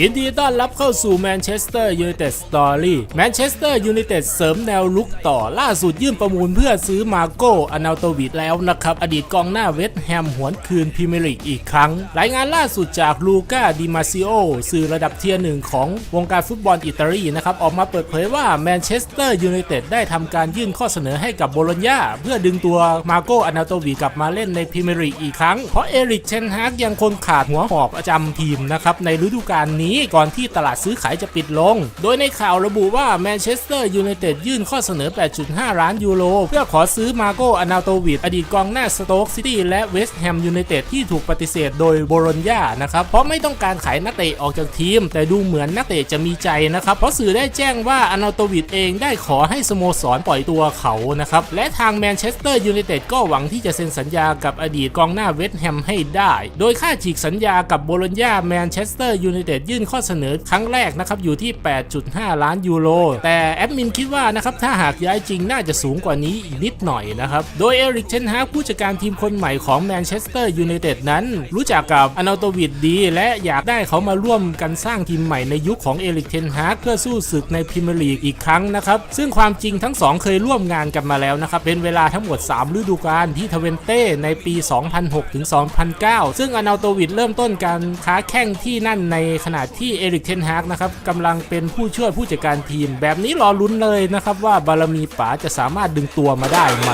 ยินดีต้อนรับเข้าสู่แมนเชสเตอร์ยูไนเต็ดสตอรี่แมนเชสเตอร์ยูไนเต็ดเสริมแนวลุกต่อล่าสุดยื่นประมูลเพื่อซื้อมาโกอนาโตวิดแล้วนะครับ อดีตกองหน้าเวสต์แฮมหวนคืนพรีเมียร์ลีกอีกครั้ง รายงานล่าสุดจากลูก้าดิมาซิโอสื่อระดับเทียร์หนึ่งของวงการฟุตบอลอิตาลีนะครับ ออกมาเปิดเผยว่าแมนเชสเตอร์ยูไนเต็ดได้ทำการยื่นข้อเสนอให้กับโบโลญญาเพื่อดึงตัวมาโกอนาโตวิดกลับมาเล่นในพรีเมียร์ลีกอีกครั้งเพราะเอริกเชนฮากยังคงขาดหัวหอกประจำทีมนะครับในฤดูกาลนี้ก่อนที่ตลาดซื้อขายจะปิดลง โดยในข่าวระบุว่าแมนเชสเตอร์ยูไนเต็ดยื่นข้อเสนอ 8.5 ล้านยูโรเพื่อขอซื้อมาโกอนาโตวิดอดีตกองหน้าสโต๊กซิตี้และเวสต์แฮมยูไนเต็ดที่ถูกปฏิเสธโดยโบโลญญานะครับเพราะไม่ต้องการขายนักเตะออกจากทีม แต่ดูเหมือนนักเตะจะมีใจนะครับเพราะสื่อได้แจ้งว่าอนาโตวิดเองได้ขอให้สโมสรปล่อยตัวเขานะครับและทางแมนเชสเตอร์ยูไนเต็ดก็หวังที่จะเซ็นสัญญากับอดีตกองหน้าเวสต์แฮมให้ได้ โดยค่าฉีกสัญญากับโบโลญญาแมนเชชสเตอร์ยูไนเต็ดยื่นข้อเสนอครั้งแรกนะครับอยู่ที่ 8.5 ล้านยูโร แต่แอดมินคิดว่านะครับถ้าหากย้ายจริงน่าจะสูงกว่านี้อีกนิดหน่อยนะครับ โดยเอริกเชนฮาผู้จัดการทีมคนใหม่ของแมนเชสเตอร์ยูไนเต็ดนั้น รู้จักกับอนาโตวิดดีและอยากได้เขามาร่วมกันสร้างทีมใหม่ในยุคของเอริกเชนฮาเพื่อสู้ศึกในพรีเมียร์ลีกอีกครั้งนะครับซึ่งความจริงทั้งสองเคยร่วมงานกันมาแล้วนะครับเป็นเวลาทั้งหมด 3 ฤดูกาลที่ทเวนเต้ในปี 2006-2009 ซึ่งอนาโตวิดเริ่มต้นการค้าแข่งที่นั่นในขณะที่เอริกเทนฮากนะครับกำลังเป็นผู้ช่วยผู้จัดการทีม แบบนี้รอลุ้นเลยนะครับว่าบารมีป๋าจะสามารถดึงตัวมาได้ไหม